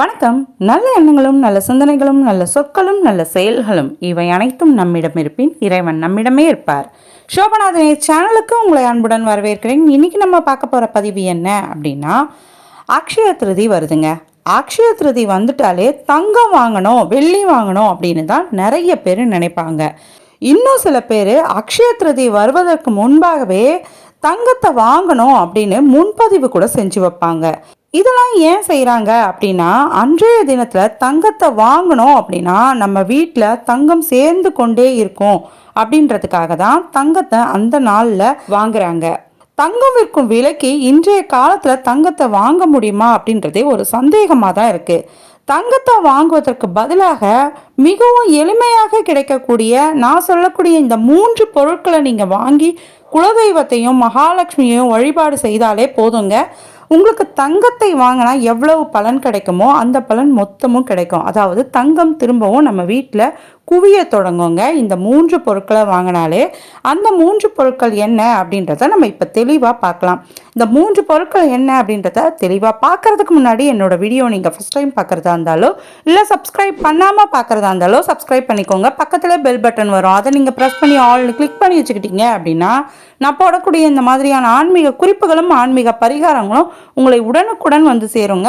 வணக்கம். நல்ல எண்ணங்களும் நல்ல சிந்தனைகளும் நல்ல சொற்களும் நல்ல செயல்களும் இவை அனைத்தும் நம்மிடம் இருப்பின் இறைவன் நம்மிடமே இருப்பார். சோபநாதனே சேனலுக்கு உங்களை அன்புடன் வரவேற்கிறேன். இன்னைக்கு நம்ம பார்க்க போகிற பதிவு என்ன அப்படின்னா அக்ஷய திருதி வருதுங்க. அக்ஷய திருதி வந்துட்டாலே தங்கம் வாங்கணும் வெள்ளி வாங்கணும் அப்படின்னு தான் நிறைய பேர் நினைப்பாங்க. இன்னும் சில பேர் அக்ஷய திருதி வருவதற்கு முன்பாகவே தங்கத்தை வாங்கணும் அப்படின்னு முன்பதிவு கூட செஞ்சு வைப்பாங்க. இதெல்லாம் ஏன் செய்கிறாங்க அப்படின்னா அன்றைய தினத்தில் தங்கத்தை வாங்கணும் அப்படின்னா நம்ம வீட்டில் தங்கம் சேர்ந்து கொண்டே இருக்கும் அப்படின்றதுக்காக தான் தங்கத்தை அந்த நாளில் வாங்குறாங்க. தங்கம் விற்கும் விலைக்கு இன்றைய காலத்தில் தங்கத்தை வாங்க முடியுமா அப்படின்றதே ஒரு சந்தேகமாக தான் இருக்குது தங்கத்தை வாங்குவதற்கு பதிலாக மிகவும் எளிமையாக கிடைக்கக்கூடிய நான் சொல்லக்கூடிய இந்த மூன்று பொருட்களை நீங்கள் வாங்கி குலதெய்வத்தையும் மகாலட்சுமியையும் வழிபாடு செய்தாலே போதுங்க. உங்களுக்கு தங்கத்தை வாங்கினா எவ்வளவு பலன் கிடைக்குமோ அந்த பலன் மொத்தமும் கிடைக்கும். அதாவது தங்கம் திரும்பவும் நம்ம வீட்டில் குவிய தொடங்குங்க. இந்த மூன்று பொருட்களை வாங்கினாலே அந்த மூன்று பொருட்கள் என்ன அப்படின்றத நம்ம இப்போ தெளிவாக பார்க்கலாம். இந்த மூன்று பொருட்கள் என்ன அப்படின்றத தெளிவாக பார்க்கறதுக்கு முன்னாடி என்னோட வீடியோ நீங்கள் ஃபஸ்ட் டைம் பார்க்குறதா இருந்தாலோ இல்லை சப்ஸ்கிரைப் பண்ணாமல் பார்க்குறதா இருந்தாலோ சப்ஸ்கிரைப் பண்ணிக்கோங்க. பக்கத்தில் பெல் பட்டன் வரும். அதை நீங்கள் ப்ரெஸ் பண்ணி ஆல்னு கிளிக் பண்ணி வச்சுக்கிட்டீங்க அப்படின்னா நான் போடக்கூடிய இந்த மாதிரியான ஆன்மீக குறிப்புகளும் ஆன்மீக பரிகாரங்களும் உங்களை உடனுக்குடன் வந்து சேருங்க.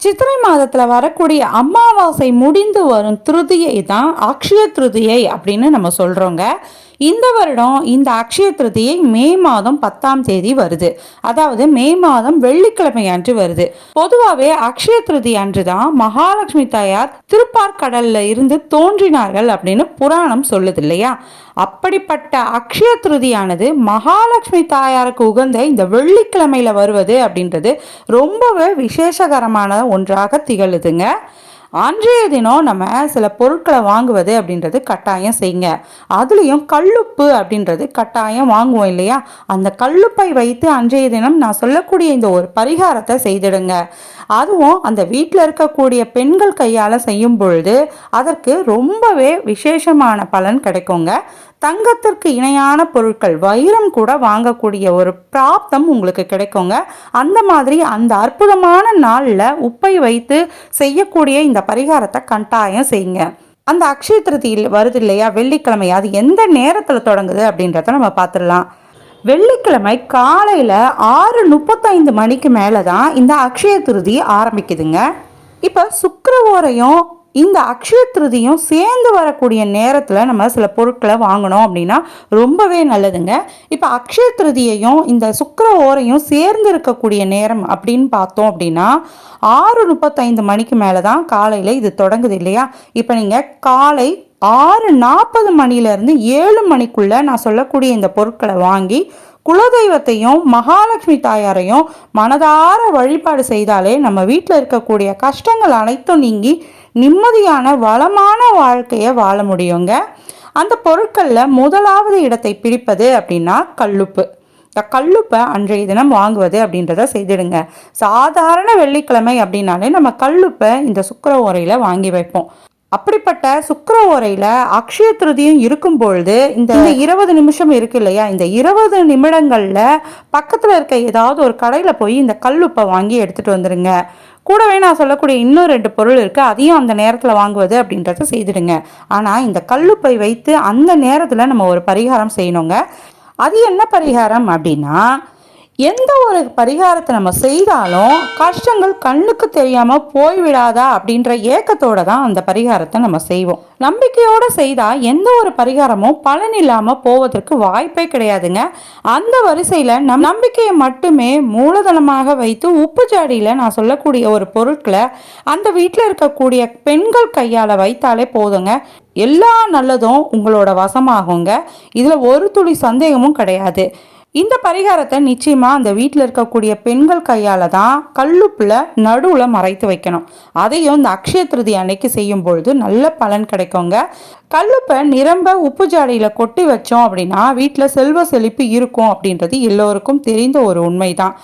சித்திரை மாதத்தில் வரக்கூடிய அமாவாசை முடிந்து வரும் திருதியை தான் அக்ஷய திருதியை அப்படின்னு நம்ம சொல்கிறோங்க இந்த வருடம் இந்த அக்ஷய திருதியை மே மாதம் பத்தாம் தேதி வருது. அதாவது மே மாதம் வெள்ளிக்கிழமை அன்று வருது. பொதுவாகவே அக்ஷய திருதி அன்று தான் மகாலட்சுமி தாயார் திருப்பார்கடல்ல இருந்து தோன்றினார்கள் அப்படின்னு புராணம் சொல்லுது இல்லையா? அப்படிப்பட்ட அக்ஷய திருதியானது மகாலட்சுமி தாயாருக்கு உகந்த இந்த வெள்ளிக்கிழமையில வருவது அப்படின்றது ரொம்பவே விசேஷகரமான ஒன்றாக திகழுதுங்க. அன்றைய தினம் நம்ம சில பொருட்களை வாங்குவது அப்படின்றது கட்டாயம் செய்யுங்க. அதுலேயும் கல்லுப்பு அப்படின்றது கட்டாயம் வாங்குவோம் இல்லையா? அந்த கல்லுப்பை வைத்து அன்றைய தினம் நான் சொல்லக்கூடிய இந்த ஒரு பரிகாரத்தை செய்திடுங்க. அதுவும் அந்த வீட்டில் இருக்கக்கூடிய பெண்கள் கையால் செய்யும் பொழுது அதற்கு ரொம்பவே விசேஷமான பலன் கிடைக்குங்க. தங்கத்திற்கு இணையான பொருட்கள் வைரம் கூட வாங்கக்கூடிய ஒரு பிராப்தம் உங்களுக்கு கிடைக்குங்க. அந்த மாதிரி அந்த அற்புதமான நாளில் உப்பை வைத்து செய்யக்கூடிய இந்த பரிகாரத்தை கட்டாயம் செய்யுங்க. அந்த அக்ஷய திருதியில் வருது இல்லையா? வெள்ளிக்கிழமை. அது எந்த நேரத்தில் தொடங்குது அப்படின்றத நம்ம பார்த்துடலாம். வெள்ளிக்கிழமை காலையில் ஆறு முப்பத்தைந்து மணிக்கு மேலே தான் இந்த அக்ஷய திருதி ஆரம்பிக்குதுங்க. இப்போ சுக்கரவோரையும் இந்த அக்ஷய திருதியும் சேர்ந்து வரக்கூடிய நேரத்தில் நம்ம சில பொருட்களை வாங்கணும் அப்படின்னா ரொம்பவே நல்லதுங்க. இப்போ அக்ஷய திருதியையும் இந்த சுக்கர ஓரையும் சேர்ந்து இருக்கக்கூடிய நேரம் அப்படின்னு பார்த்தோம் அப்படின்னா ஆறு முப்பத்தைந்து மணிக்கு மேலே தான் காலையில் இது தொடங்குது இல்லையா? இப்போ நீங்கள் காலை ஆறு நாற்பது மணிலேருந்து ஏழு மணிக்குள்ளே நான் சொல்லக்கூடிய இந்த பொருட்களை வாங்கி குலதெய்வத்தையும் மகாலட்சுமி தாயாரையும் மனதார வழிபாடு செய்தாலே நம்ம வீட்டில் இருக்கக்கூடிய கஷ்டங்கள் அனைத்தும் நீங்கி நிம்மதியான வளமான வாழ்க்கையை வாழ முடியுங்க. அந்த பொருட்களில் முதலாவது இடத்தை பிடிப்பது அப்படின்னா கல்லுப்பு. இந்த கல்லுப்பை அன்றைய தினம் வாங்குவது அப்படின்றத செய்திடுங்க. சாதாரண வெள்ளிக்கிழமை அப்படின்னாலே நம்ம கல்லுப்பை இந்த சுக்கர உரையில் வாங்கி வைப்போம். அப்படிப்பட்ட சுக்கர ஓரையில் அக்ஷய திருதியும் இருக்கும் பொழுது இந்த இருபது நிமிஷம் இருக்கு இல்லையா? இந்த இருபது நிமிடங்களில் பக்கத்தில் இருக்க ஏதாவது ஒரு கடையில் போய் இந்த கல்லுப்பை வாங்கி எடுத்துகிட்டு வந்துடுங்க கூடவே நான் சொல்லக்கூடிய இன்னும் ரெண்டு பொருள் இருக்குது அதையும் அந்த நேரத்தில் வாங்குவது அப்படின்றத செய்துடுங்க. ஆனால் இந்த கல்லுப்பை வைத்து அந்த நேரத்தில் நம்ம ஒரு பரிகாரம் செய்யணுங்க. அது என்ன பரிகாரம் அப்படின்னா எந்த ஒரு பரிகாரத்தை நம்ம செய்தாலும் கஷ்டங்கள் கண்ணுக்கு தெரியாமல் போய்விடாதா அப்படின்ற ஏக்கத்தோட தான் அந்த பரிகாரத்தை நம்ம செய்வோம். நம்பிக்கையோடு செய்தால் எந்த ஒரு பரிகாரமும் பலன் இல்லாமல் போவதற்கு வாய்ப்பே கிடையாதுங்க. அந்த வரிசையில் நம் நம்பிக்கையை மட்டுமே மூலதனமாக வைத்து உப்பு ஜாடியில் நான் சொல்லக்கூடிய ஒரு பொருட்களை அந்த வீட்டில் இருக்கக்கூடிய பெண்கள் கையால் வைத்தாலே போதுங்க. எல்லா நல்லதும் உங்களோட வசமாகுங்க. இதில் ஒரு துளி சந்தேகமும் கிடையாது. இந்த பரிகாரத்தை நிச்சயமாக அந்த வீட்டில் இருக்கக்கூடிய பெண்கள் கையால் தான் கல்லுப்பில் நடுவில் மறைத்து வைக்கணும். அதையும் இந்த அக்ஷய திருதி அன்னைக்கு செய்யும் பொழுது நல்ல பலன் கிடைக்குங்க. கல்லுப்பை நிரம்ப உப்பு ஜாடியில் கொட்டி வச்சோம் அப்படின்னா வீட்டில் செல்வ செழிப்பு இருக்கும் அப்படின்றது எல்லோருக்கும் தெரிந்த ஒரு உண்மைதான்.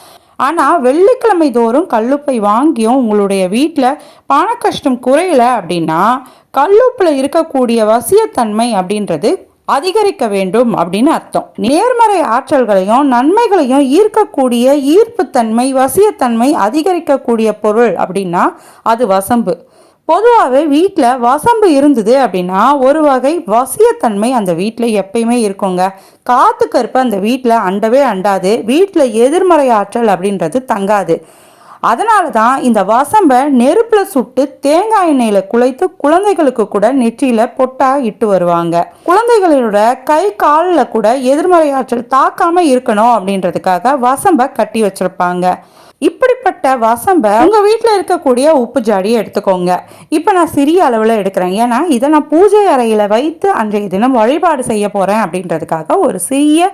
ஆனால் வெள்ளிக்கிழமை தோறும் கல்லுப்பை வாங்கியும் உங்களுடைய வீட்டில் பண கஷ்டம் குறையல அப்படின்னா கல்லுப்பில் இருக்கக்கூடிய வசியத்தன்மை அப்படின்றது அதிகரிக்க வேண்டும் அப்படின்னு அர்த்தம். நேர்மறை ஆற்றல்களையும் நன்மைகளையும் ஈர்க்கக்கூடிய ஈர்ப்புத்தன்மை வசியத்தன்மை அதிகரிக்கக்கூடிய பொருள் அப்படின்னா அது வசம்பு. பொதுவாகவே வீட்டில் வசம்பு இருந்தது அப்படின்னா ஒரு வகை வசியத்தன்மை அந்த வீட்டில் எப்பயுமே இருக்குங்க. காத்து கருப்பு அந்த வீட்டில் அண்டவே அண்டாது. வீட்டில் எதிர்மறை ஆற்றல் அப்படின்றது தங்காது. அதனால தான் இந்த வசம்பை நெருப்பில் சுட்டு தேங்காய் எண்ணெயில் குழைத்து குழந்தைகளுக்கு கூட நெற்றியில் பொட்டா இட்டு வருவாங்க. குழந்தைகளோட கை காலில் கூட எதிர்மறை ஆற்றல் தாக்காமல் இருக்கணும் அப்படின்றதுக்காக வசம்பை கட்டி வச்சுருப்பாங்க. இப்படிப்பட்ட வசம்ப உங்கள் வீட்டில் இருக்கக்கூடிய உப்பு ஜாடியை எடுத்துக்கோங்க. இப்போ நான் சிறிய அளவில் எடுக்கிறேன். ஏன்னா இதை நான் பூஜை அறையில் வைத்து அன்றைய தினம் வழிபாடு செய்ய போகிறேன் அப்படின்றதுக்காக ஒரு சிறிய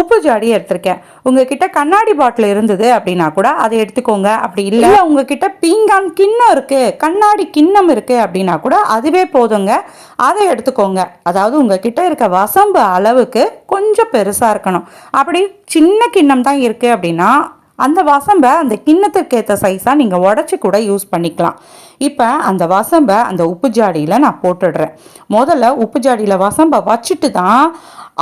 உப்பு ஜாடி எடுத்திருக்கேன். உங்ககிட்ட கண்ணாடி பாட்டில் இருந்தது அப்படின்னா கூட அதை எடுத்துக்கோங்க. அப்படி இல்லை உங்ககிட்ட பீங்கான் கிண்ணம் இருக்குது கண்ணாடி கிண்ணம் இருக்குது அப்படின்னா கூட அதுவே போதுங்க. அதை எடுத்துக்கோங்க. அதாவது உங்ககிட்ட இருக்க வசம்பு அளவுக்கு கொஞ்சம் பெருசாக இருக்கணும். அப்படி சின்ன கிண்ணம் தான் இருக்குது அப்படின்னா அந்த வசம்பை அந்த கிண்ணத்துக்கு ஏற்ற சைஸாக நீங்கள் உடச்சி கூட யூஸ் பண்ணிக்கலாம். இப்போ அந்த வசம்பை அந்த உப்பு ஜாடியில் நான் போட்டுடுறேன். முதல்ல உப்பு ஜாடியில் வசம்பை வச்சுட்டு தான்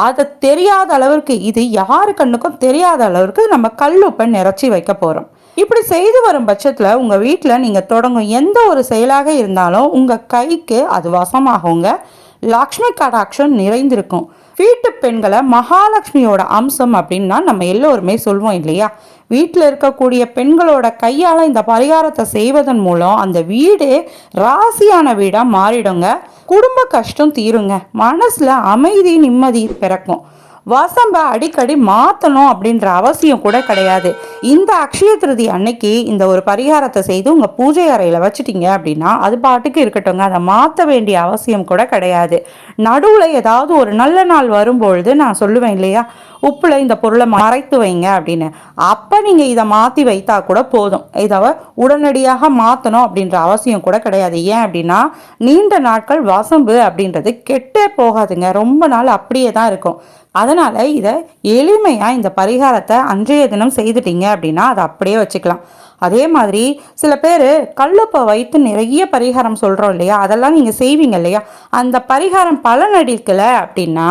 அதை தெரியாத அளவிற்கு இது யாரு கண்ணுக்கும் தெரியாத அளவிற்கு நம்ம கல்லுப்பை நிறச்சி வைக்க போகிறோம் இப்படி செய்து வரும் பட்சத்தில் உங்கள் வீட்டில் நீங்கள் தொடங்கும் எந்த ஒரு செயலாக இருந்தாலும் உங்கள் கைக்கு அது வசமாகுங்க. லக்ஷ்மி கடாட்சம் நிறைந்திருக்கும். வீட்டு பெண்களை மகாலட்சுமியோட அம்சம் அப்படின்னா நம்ம எல்லோருமே சொல்வோம் இல்லையா? வீட்டில் இருக்கக்கூடிய பெண்களோட கையால் இந்த பரிகாரத்தை செய்வதன் மூலம் அந்த வீடு ராசியான வீடாக மாறிடுங்க. குடும்ப கஷ்டம் தீருங்க. மனசில் அமைதி நிம்மதி பிறக்கும். வசம்பை அடிக்கடி மாற்றணும் அப்படின்ற அவசியம் கூட கிடையாது. இந்த அக்ஷய திருதி அன்னைக்கு இந்த ஒரு பரிகாரத்தை செய்து உங்கள் பூஜை அறையில் வச்சுட்டீங்க அப்படின்னா அது பாட்டுக்கு இருக்கட்டுங்க அதை மாற்ற வேண்டிய அவசியம் கூட கிடையாது. நடுவில் ஏதாவது ஒரு நல்ல நாள் வரும்பொழுது நான் சொல்லுவேன் இல்லையா? உப்பில் இந்த பொருளை மறைத்து வைங்க அப்படின்னு. அப்போ நீங்கள் இதை மாற்றி வைத்தா கூட போதும். இதை உடனடியாக மாற்றணும் அப்படின்ற அவசியம் கூட கிடையாது. ஏன் அப்படின்னா நீண்ட நாட்கள் வசம்பு அப்படின்றது கெட்டே போகாதுங்க. ரொம்ப நாள் அப்படியே தான் இருக்கும். அதனால் இதை எளிமையாக இந்த பரிகாரத்தை அன்றைய தினம் செய்துட்டீங்க அப்படின்னா அதை அப்படியே வச்சுக்கலாம். அதே மாதிரி சில பேர் கல்லுப்பை வைத்து நிறைய பரிகாரம் சொல்கிறோம் இல்லையா? அதெல்லாம் நீங்கள் செய்வீங்க இல்லையா? அந்த பரிகாரம் பலன் அடிக்கலை அப்படின்னா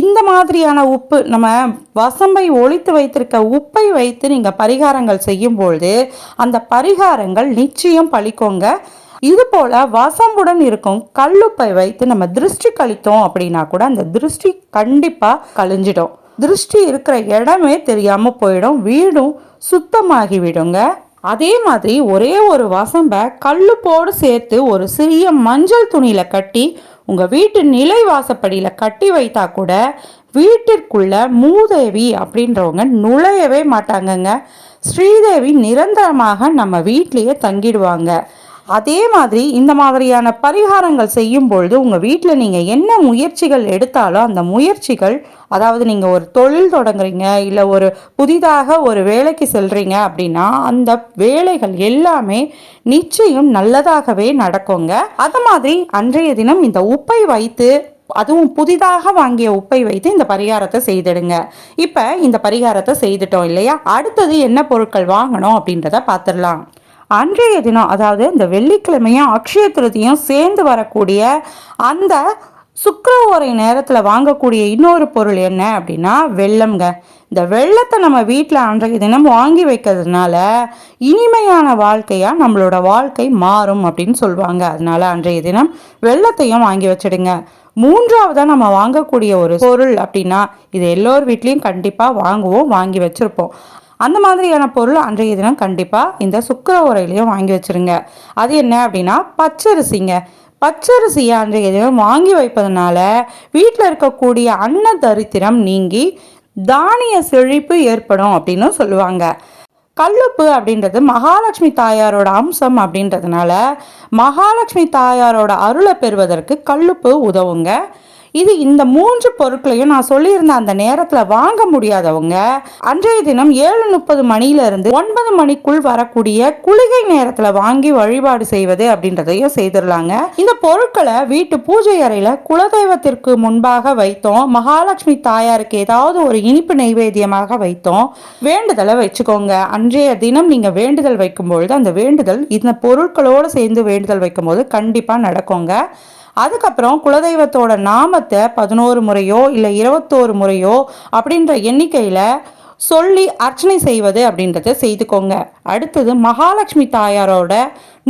இந்த மாதிரியான உப்பு நம்ம வசம்பை ஒழித்து வைத்திருக்க உப்பை வைத்து நீங்கள் பரிகாரங்கள் செய்யும்பொழுது அந்த பரிகாரங்கள் நிச்சயம் பழிக்கோங்க. இதுபோல் வசம்புடன் இருக்கும் கல்லுப்பை வைத்து நம்ம திருஷ்டி கழித்தோம் அப்படின்னா கூட அந்த திருஷ்டி கண்டிப்பாக கழிஞ்சிடும். திருஷ்டி இருக்கிற இடமே தெரியாமல் போயிடும். வீடும் சுத்தமாகி விடுங்க. அதே மாதிரி ஒரே ஒரு வசம்பை கல்லுப்போடு சேர்த்து ஒரு சிறிய மஞ்சள் துணியில் கட்டி உங்கள் வீட்டு நிலை வாசப்படியில் கட்டி வைத்தா கூட வீட்டிற்குள்ள மூதேவி அப்படின்றவங்க நுழையவே மாட்டாங்கங்க. ஸ்ரீதேவி நிரந்தரமாக நம்ம வீட்லேயே தங்கிடுவாங்க. அதே மாதிரி இந்த மாதிரியான பரிகாரங்கள் செய்யும் பொழுது உங்கள் வீட்டில் நீங்கள் என்ன முயற்சிகள் எடுத்தாலும் அந்த முயற்சிகள் அதாவது நீங்கள் ஒரு தொழில் தொடங்குறீங்க இல்லை ஒரு புதிதாக ஒரு வேலைக்கு செல்கிறீங்க அப்படின்னா அந்த வேலைகள் எல்லாமே நிச்சயம் நல்லதாகவே நடக்குங்க. அது மாதிரி அன்றைய தினம் இந்த உப்பை வைத்து அதுவும் புதிதாக வாங்கிய உப்பை வைத்து இந்த பரிகாரத்தை செய்திடுங்க. இப்போ இந்த பரிகாரத்தை செய்துட்டோம் இல்லையா? அடுத்தது என்ன பொருட்கள் வாங்கணும் அப்படின்றத பார்த்துடலாம் அன்றைய தினம் அதாவது இந்த வெள்ளிக்கிழமையும் அக்ஷய திருதியும் சேர்ந்து வரக்கூடிய அந்த சுக்கரவோரை நேரத்தில் வாங்கக்கூடிய இன்னொரு பொருள் என்ன அப்படின்னா வெள்ளம்ங்க. இந்த வெள்ளத்தை நம்ம வீட்டில் அன்றைய தினம் வாங்கி வைக்கிறதுனால இனிமையான வாழ்க்கையாக நம்மளோட வாழ்க்கை மாறும் அப்படின்னு சொல்லுவாங்க அதனால அன்றைய தினம் வெள்ளத்தையும் வாங்கி வச்சிடுங்க. மூன்றாவதாக நம்ம வாங்கக்கூடிய ஒரு பொருள் அப்படின்னா இது எல்லோர் வீட்லேயும் கண்டிப்பாக வாங்குவோம் வாங்கி வச்சுருப்போம். அந்த மாதிரியான பொருள் அன்றைய தினம் கண்டிப்பாக இந்த சுக்கர உரையிலையும் வாங்கி வச்சுருங்க. அது என்ன அப்படின்னா பச்சரிசிங்க. பச்சரிசியை அன்றைய தினம் வாங்கி வைப்பதனால வீட்டில் இருக்கக்கூடிய அன்ன தரித்திரம் நீங்கி தானிய செழிப்பு ஏற்படும் அப்படின்னு சொல்லுவாங்க. கல்லுப்பு அப்படின்றது மகாலட்சுமி தாயாரோட அம்சம் அப்படின்றதுனால மகாலட்சுமி தாயாரோட அருளை பெறுவதற்கு கல்லுப்பு உதவுங்க. இது இந்த மூன்று பொருட்களையும் நான் சொல்லியிருந்த அந்த நேரத்தில் வாங்க முடியாதவங்க அன்றைய தினம் ஏழு முப்பது மணியிலிருந்து ஒன்பது மணிக்குள் வரக்கூடிய குளிகை நேரத்தில் வாங்கி வழிபாடு செய்வது அப்படின்றதையும் செய்திடலாங்க இந்த பொருட்களை வீட்டு பூஜை அறையில் குலதெய்வத்திற்கு முன்பாக வைத்தோம். மகாலட்சுமி தாயாருக்கு ஏதாவது ஒரு இனிப்பு நைவேத்தியமாக வைத்தோம். வேண்டுதலை வச்சுக்கோங்க. அன்றைய தினம் நீங்கள் வேண்டுதல் வைக்கும்பொழுது அந்த வேண்டுதல் இந்த பொருட்களோடு சேர்ந்து வேண்டுதல் வைக்கும்போது கண்டிப்பாக நடக்குங்க. அதுக்கப்புறம் குலதெய்வத்தோட நாமத்தை பதினோரு முறையோ இல்லை இருபத்தோரு முறையோ அப்படின்ற எண்ணிக்கையில் சொல்லி அர்ச்சனை செய்வது அப்படின்றத செய்துக்கோங்க. அடுத்தது மகாலட்சுமி தாயாரோட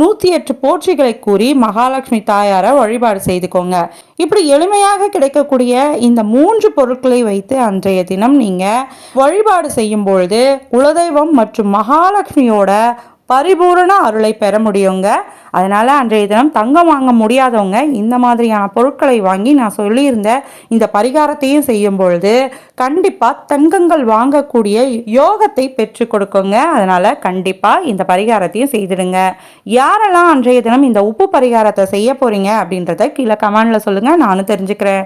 நூற்றி எட்டு போற்றிகளை கூறி மகாலட்சுமி தாயாரை வழிபாடு செய்துக்கோங்க. இப்படி எளிமையாக கிடைக்கக்கூடிய இந்த மூன்று பொருட்களை வைத்து அன்றைய தினம் நீங்கள் வழிபாடு செய்யும் பொழுது குலதெய்வம் மற்றும் மகாலட்சுமியோட பரிபூரண அருளை பெற முடியுங்க. அதனால் அன்றைய தினம் தங்கம் வாங்க முடியாதவங்க இந்த மாதிரியான பொருட்களை வாங்கி நான் சொல்லியிருந்த இந்த பரிகாரத்தையும் செய்யும் பொழுது கண்டிப்பாக தங்கங்கள் வாங்கக்கூடிய யோகத்தை பெற்று கொடுக்குங்க. அதனால் கண்டிப்பாக இந்த பரிகாரத்தையும் செய்திடுங்க. யாரெல்லாம் அன்றைய தினம் இந்த உப்பு பரிகாரத்தை செய்ய போகிறீங்க அப்படின்றத கீழே கமெண்டில் சொல்லுங்கள் நானும் தெரிஞ்சுக்கிறேன்.